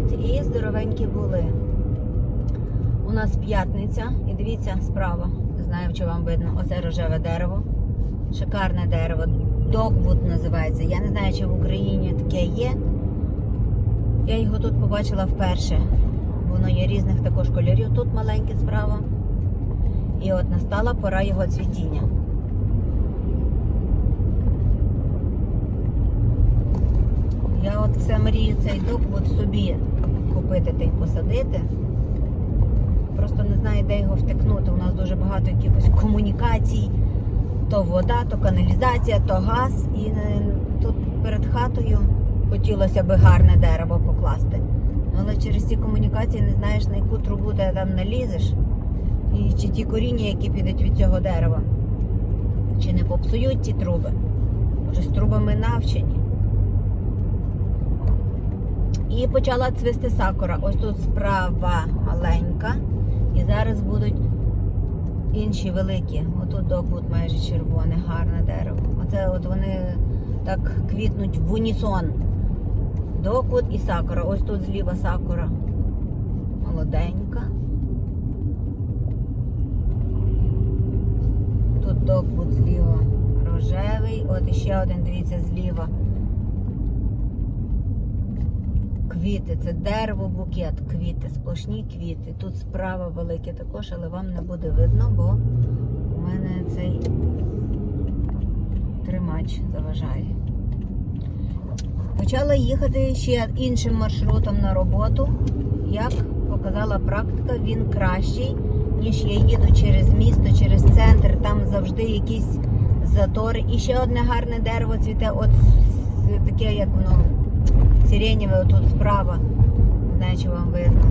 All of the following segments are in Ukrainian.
привіт! І здоровенькі були. У нас п'ятниця, і дивіться справа. Не знаю, чи вам видно. Оце рожеве дерево. Шикарне дерево. Догвуд називається. Я не знаю, чи в Україні таке є. Я його тут побачила вперше. Воно є різних також кольорів. Тут маленьке справа. І от настала пора його цвітіння. Я от все мрію цей догвуд собі купити та й посадити. Просто не знаю, де його втикнути. У нас дуже багато якихось комунікацій. То вода, то каналізація, то газ. І е, тут перед хатою хотілося би гарне дерево покласти. Але через ці комунікації не знаєш, на яку трубу ти там налізеш. І чи ті коріння, які підуть від цього дерева, чи не попсують ті труби. Може, з трубами навчені. І почала цвісти сакура. Ось тут справа маленька. І зараз будуть інші великі. Отут докут майже червоне, гарне дерево. Оце от вони так квітнуть в унісон. Докут і сакура. Ось тут зліва сакура. Молоденька. Тут докут зліва рожевий. От іще один, дивіться, зліва. Квіти, це дерево, букет, квіти, сплошні квіти. Тут справа велике також, але вам не буде видно, бо у мене цей тримач заважає. Почала їхати ще іншим маршрутом на роботу. Як показала практика, він кращий, ніж я їду через місто, через центр. Там завжди якісь затори. І ще одне гарне дерево цвіте, от таке, як воно сиренєве отут справа. Не знаю, чи вам видно.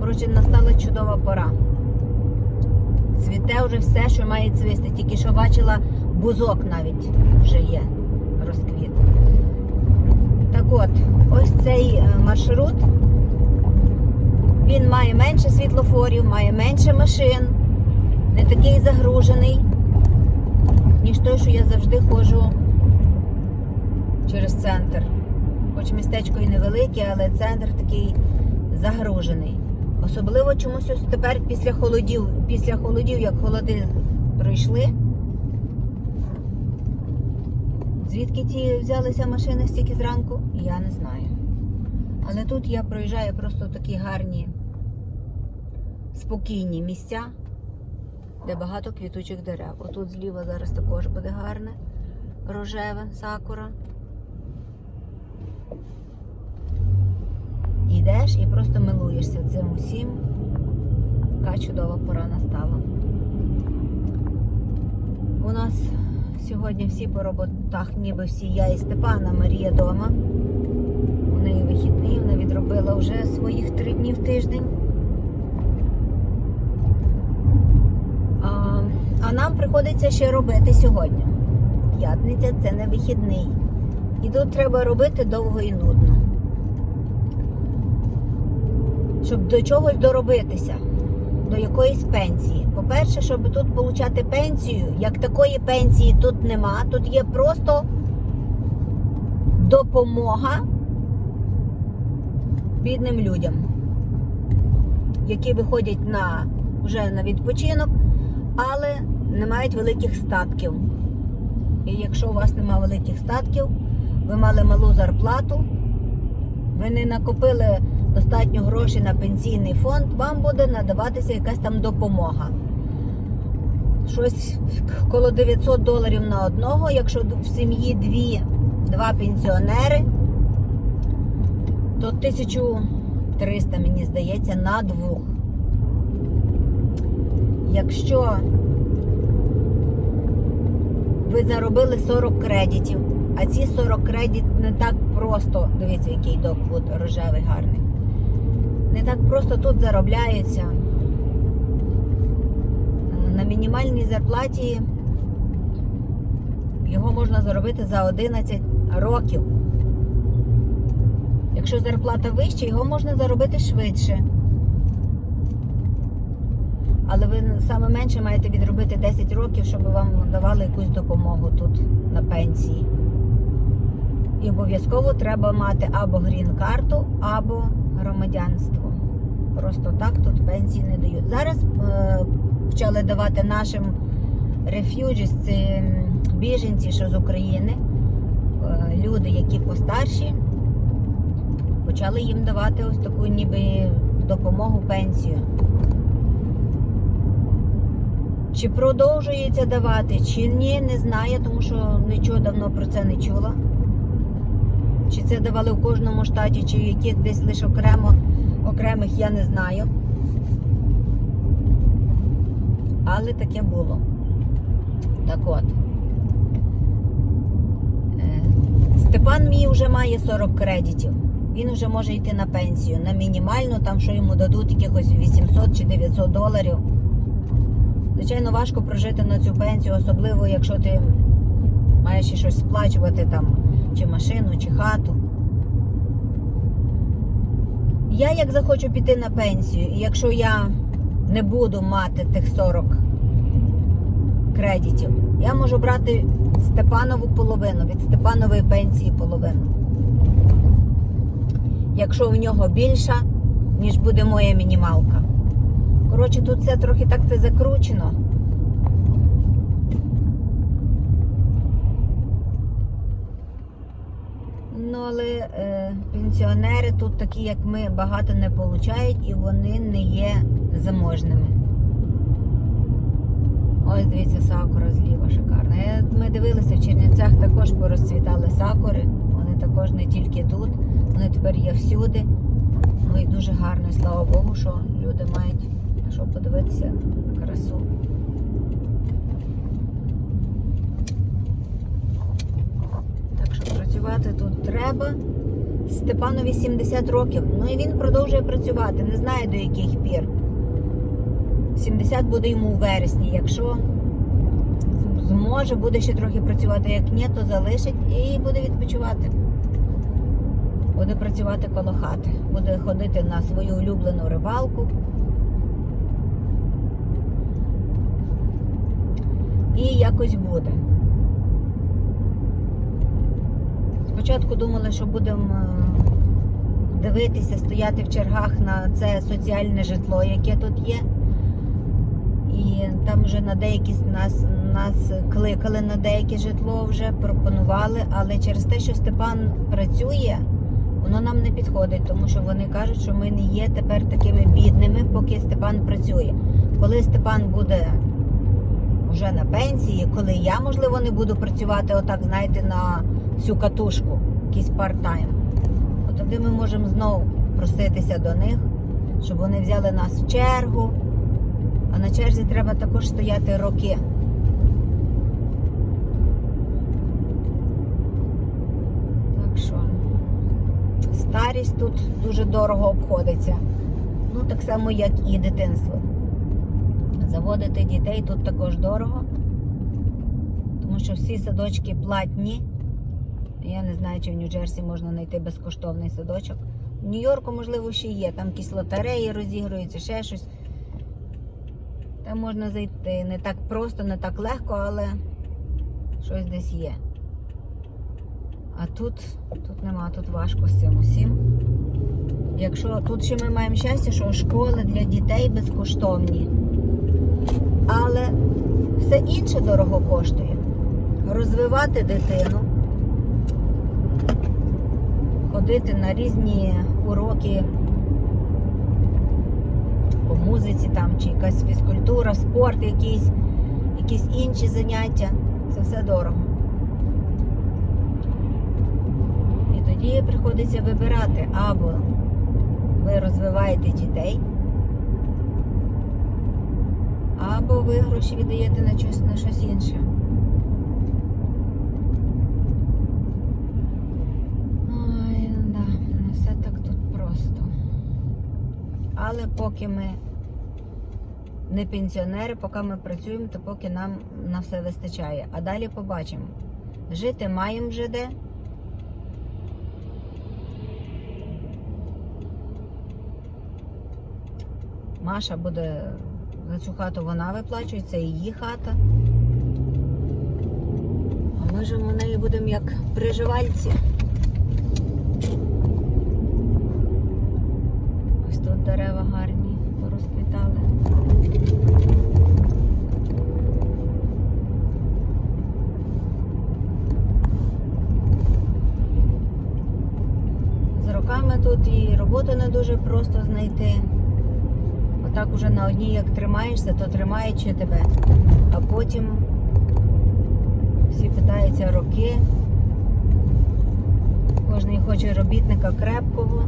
Коротше, настала чудова пора. Цвіте вже все, що має цвісти. Тільки що бачила, бузок навіть вже є розквіт. Так от, ось цей е, маршрут. Він має менше світлофорів, має менше машин, не такий загружений, ніж той, що я завжди ходжу через центр. Хоч містечко і невелике, але центр такий загружений. Особливо чомусь ось тепер після холодів, після холодів, як холоди пройшли. Звідки ті взялися машини стільки зранку, я не знаю. Але тут я проїжджаю просто такі гарні, спокійні місця, де багато квітучих дерев. Отут зліва зараз також буде гарне, рожеве, сакура. Йдеш і просто милуєшся цим усім. Така чудова пора настала. У нас сьогодні всі по роботах, ніби всі я і Степана, Марія вдома. У неї вихідний, вона відробила вже своїх три дні в тиждень. А, а нам приходиться ще робити сьогодні. П'ятниця це не вихідний. І тут треба робити довго і нудно. Щоб до чогось доробитися, до якоїсь пенсії. По-перше, щоб тут отримати пенсію, як такої пенсії тут нема, тут є просто допомога бідним людям, які виходять на, вже на відпочинок, але не мають великих статків. І якщо у вас немає великих статків, ви мали малу зарплату, ви не накопили достатньо грошей на пенсійний фонд, вам буде надаватися якась там допомога. Щось коло 900 доларів на одного, якщо в сім'ї дві, два пенсіонери, то 1300, мені здається, на двох. Якщо ви заробили 40 кредитів, а ці 40 кредит не так просто, дивіться, який доквуд рожевий гарний. Не так просто тут заробляється. На мінімальній зарплаті його можна заробити за 11 років. Якщо зарплата вища, його можна заробити швидше. Але ви саме менше маєте відробити 10 років, щоб вам давали якусь допомогу тут на пенсії. І обов'язково треба мати або грін-карту, або громадянство. Просто так тут пенсії не дають. Зараз е, почали давати нашим рефюджіс, це біженці, що з України, е, люди, які постарші, почали їм давати ось таку ніби допомогу пенсію. Чи продовжується давати, чи ні, не знаю, тому що нічого давно про це не чула. Чи це давали в кожному штаті, чи в яких десь лише окремо окремих я не знаю. Але таке було. Так от. Е, Степан мій вже має 40 кредитів. Він вже може йти на пенсію. На мінімальну, там що йому дадуть якихось 800 чи 900 доларів. Звичайно, важко прожити на цю пенсію, особливо якщо ти маєш щось сплачувати там, чи машину, чи хату. Я як захочу піти на пенсію, і якщо я не буду мати тих 40 кредитів, я можу брати Степанову половину, від Степанової пенсії половину. Якщо в нього більша, ніж буде моя мінімалка. Коротше, тут все трохи так це закручено. Ну, але е, пенсіонери тут такі, як ми, багато не получають і вони не є заможними. Ось дивіться, сакура зліва шикарна. Я- Ми дивилися в Чернівцях також порозцвітали сакури. Вони також не тільки тут, вони тепер є всюди. Ну і дуже гарно, слава Богу, що люди мають що подивитися на красу. Так що працювати тут треба. Степанові 70 років. Ну і він продовжує працювати. Не знаю до яких пір. 70 буде йому у вересні. Якщо зможе, буде ще трохи працювати. Як ні, то залишить і буде відпочивати. Буде працювати коло хати. Буде ходити на свою улюблену рибалку. І якось буде. Спочатку думали, що будемо е, дивитися, стояти в чергах на це соціальне житло, яке тут є. І там вже на деякі нас, нас кликали на деяке житло, вже пропонували, але через те, що Степан працює, воно нам не підходить, тому що вони кажуть, що ми не є тепер такими бідними, поки Степан працює. Коли Степан буде вже на пенсії, коли я, можливо, не буду працювати отак, знаєте, на всю катушку, якийсь парт-тайм, от тоді ми можемо знову проситися до них, щоб вони взяли нас в чергу. А на черзі треба також стояти роки. Так що старість тут дуже дорого обходиться. Ну, так само, як і дитинство. Заводити дітей тут також дорого, тому що всі садочки платні. Я не знаю, чи в Нью-Джерсі можна знайти безкоштовний садочок. В Нью-Йорку, можливо, ще є. Там якісь лотереї розігруються, ще щось. Там можна зайти не так просто, не так легко, але щось десь є. А тут, тут нема, тут важко з цим усім. Якщо тут ще ми маємо щастя, що школи для дітей безкоштовні. Але все інше дорого коштує. Розвивати дитину, ходити на різні уроки по музиці там, чи якась фізкультура, спорт якийсь, якісь інші заняття. Це все дорого. І тоді приходиться вибирати або ви розвиваєте дітей, або ви гроші віддаєте на щось, на щось інше. Ой, да, не все так тут просто. Але поки ми не пенсіонери, поки ми працюємо, то поки нам на все вистачає. А далі побачимо. Жити маємо вже де. Маша буде за цю хату вона виплачує, це її хата. А ми ж у неї будемо як приживальці. Жінками тут і роботу не дуже просто знайти. Отак уже на одній як тримаєшся, то тримаючи тебе. А потім всі питаються роки. Кожен хоче робітника крепкого,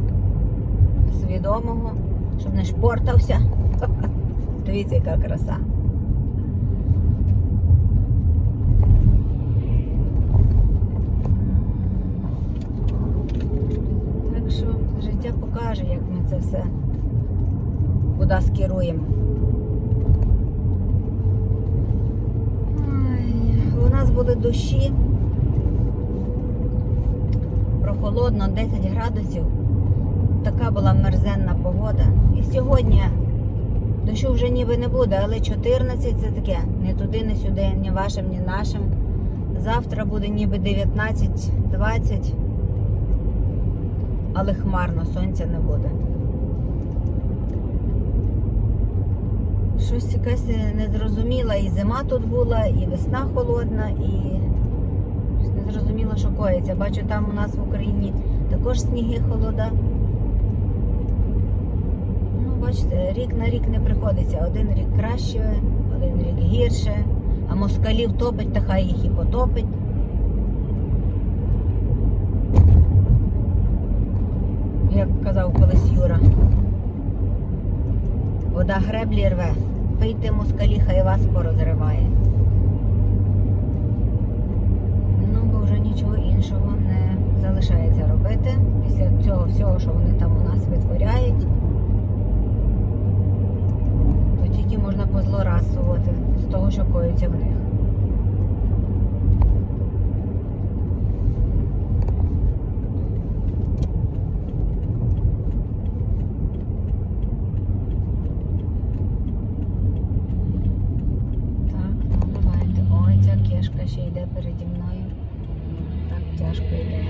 свідомого, щоб не шпортався. Дивіться, яка краса. Так що життя покаже, як ми це все куди скеруємо. У нас були дощі. Прохолодно, 10 градусів. Така була мерзенна погода. І сьогодні дощу вже ніби не буде, але 14 це таке. Не туди, не сюди, ні вашим, ні нашим. Завтра буде ніби 19-20, але хмарно, сонця не буде. Щось якась незрозуміла. І зима тут була, і весна холодна, і щось не що коїться. Бачу, там у нас в Україні також сніги холода. Ну, бачите, рік на рік не приходиться. Один рік краще, один рік гірше, а москалів топить, та хай їх і потопить. Як казав колись Юра. Вода греблі рве. Пийте москалі, хай вас порозриває. Ну, бо вже нічого іншого не залишається робити після цього всього, що вони там у нас витворяють. То тільки можна позлорадствувати з того, що коїться в них. Так, ну давайте. Ой, ця кішка ще йде переді мною. Так тяжко йде.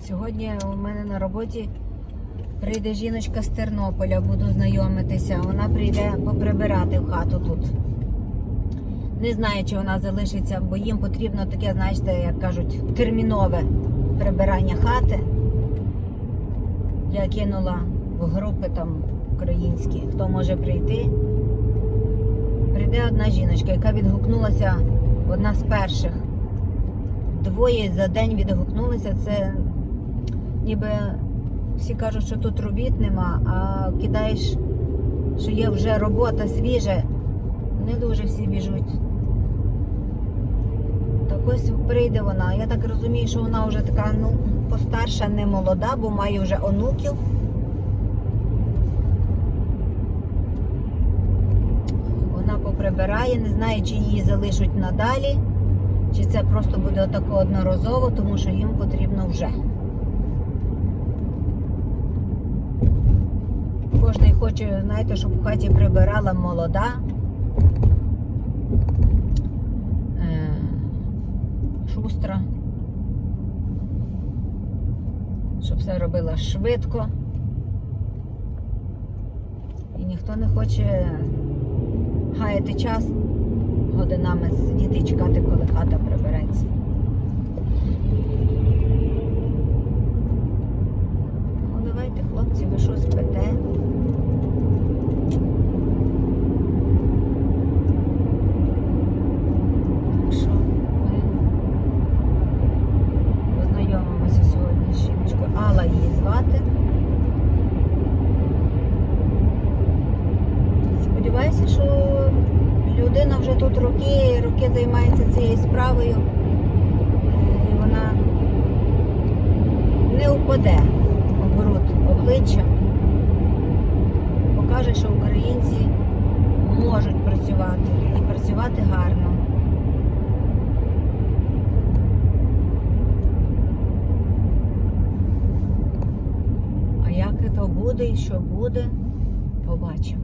Сьогодні у мене на роботі прийде жіночка з Тернополя, буду знайомитися. Вона прийде поприбирати в хату тут. Не знаю, чи вона залишиться, бо їм потрібно таке, знаєте, як кажуть, термінове прибирання хати. Я кинула в групи там українські, хто може прийти. Прийде одна жіночка, яка відгукнулася одна з перших. Двоє за день відгукнулися. Це ніби всі кажуть, що тут робіт нема, а кидаєш, що є вже робота свіжа, не дуже всі біжуть. Так ось прийде вона. Я так розумію, що вона вже така, ну, постарша, не молода, бо має вже онуків. Вона поприбирає, не знаю, чи її залишать надалі, чи це просто буде отако одноразово, тому що їм потрібно вже. Хоче, знаєте, щоб в хаті прибирала молода. е, Шустра. Щоб все робила швидко. І ніхто не хоче гаяти час годинами сидіти і чекати, коли хата прибереться. Ну, давайте, хлопці, ви що спите? Так що ми познайомимося сьогодні з жіночкою. Алла її звати. Сподіваюся, що людина вже тут роки, роки займається цією справою. е, І вона не упаде в бруд обличчям. Покаже, що українці можуть працювати і працювати гарно. А як це буде і що буде, побачимо.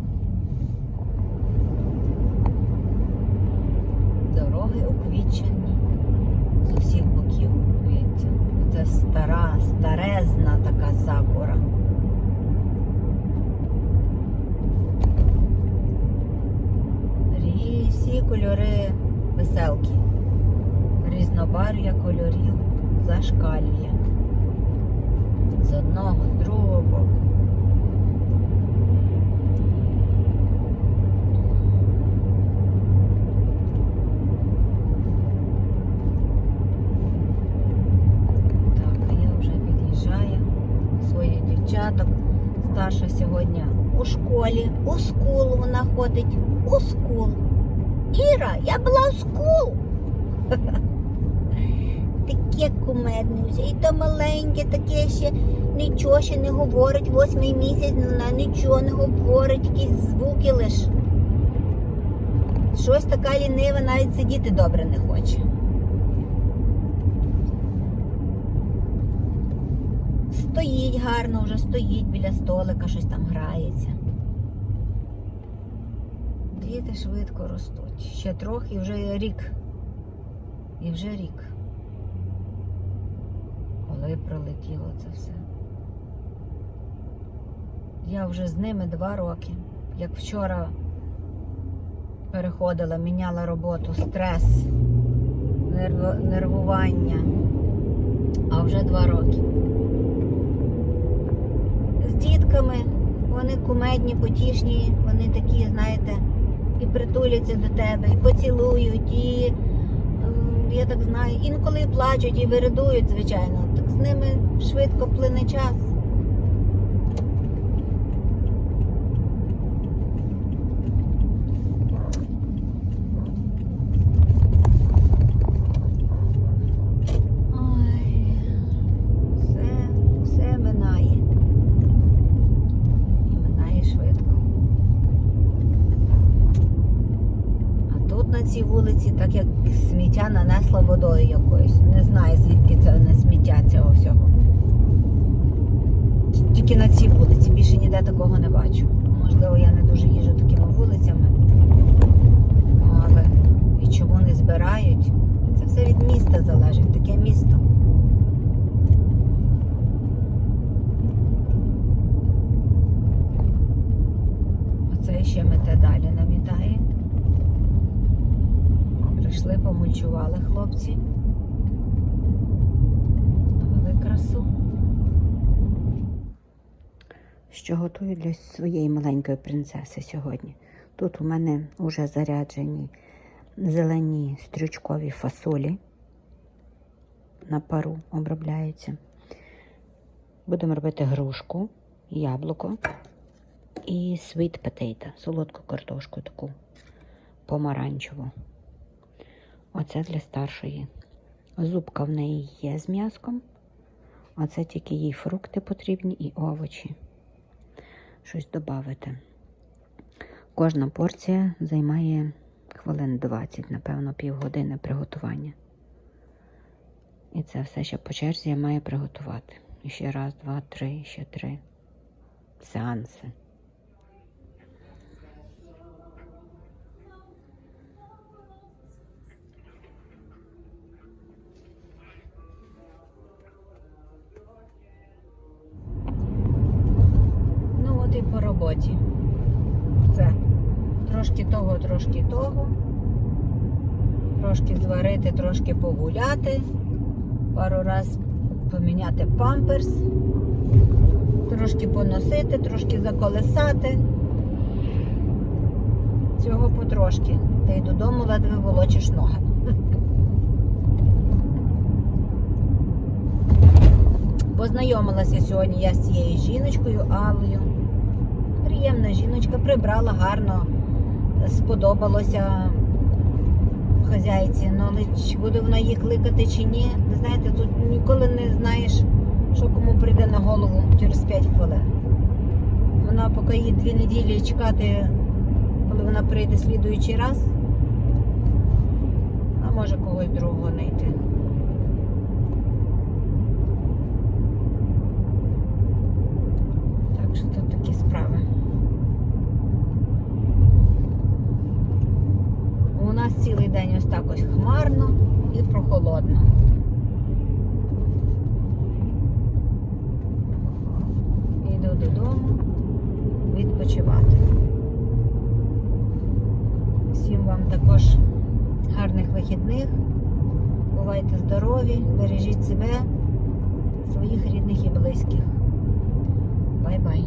Дороги уквічені з усіх боків. Це стара, старезна така сакура. Кольори веселки. Різнобарв'я кольорів зашкалює. З одного, з другого боку. Так, а я вже під'їжджаю своїх дівчаток. Старша сьогодні у школі, у скул вона ходить, у скул. Іра, я була в скул. Таке кумедне. І то маленьке, таке ще нічого ще не говорить. Восьмий місяць вона нічого не говорить, якісь звуки лиш. Щось така лінива, навіть сидіти добре не хоче. Стоїть гарно, вже стоїть біля столика, щось там грається. Діти швидко ростуть. Ще трохи, і вже рік. І вже рік. Коли пролетіло це все. Я вже з ними два роки. Як вчора переходила, міняла роботу, стрес, нервування. А вже два роки з дітками. Вони кумедні, потішні, вони такі, знаєте, і притуляться до тебе, і поцілують, і ем, я так знаю, інколи плачуть, і виридують, звичайно. Так з ними швидко плине час. Ой, все, все минає. І минає швидко. А тут на цій вулиці, так як сміття нанесло водою якоюсь. Не знаю, звідки це не сміття цього всього. Тільки на цій вулиці, більше ніде такого не бачу. Можливо, я не дуже їжджу такими вулицями. Але і чому не збирають? Це все від міста залежить, таке місто. Оце ще мете далі намітає. Прийшли, помульчували хлопці. Навели красу. Що готую для своєї маленької принцеси сьогодні. Тут у мене вже заряджені зелені стрючкові фасолі. На пару обробляються. Будемо робити грушку, яблуко і sweet potato, солодку картошку таку помаранчеву. Оце для старшої. Зубка в неї є з м'яском. Оце тільки їй фрукти потрібні і овочі. Щось додати. Кожна порція займає хвилин 20, напевно, півгодини приготування. І це все ще по черзі я маю приготувати. І ще раз, два, три, ще три сеанси. Трошки того. Трошки зварити, трошки погуляти. Пару раз поміняти памперс. Трошки поносити, трошки заколесати. Цього потрошки. Та й додому ледве волочиш ноги. Познайомилася сьогодні я з цією жіночкою Аллою. Приємна жіночка, прибрала гарно, сподобалося хазяйці. Ну, але чи буде вона її кликати чи ні, ви знаєте, тут ніколи не знаєш, що кому прийде на голову через 5 хвилин. Вона поки їй дві неділі чекати, коли вона прийде слідуючий раз, а може когось другого знайти. Так що тут такі справи. У нас цілий день ось так ось хмарно і прохолодно. Йду додому відпочивати. Всім вам. вам також гарних вихідних. Бувайте здорові, бережіть себе, своїх рідних і близьких. Бай-бай.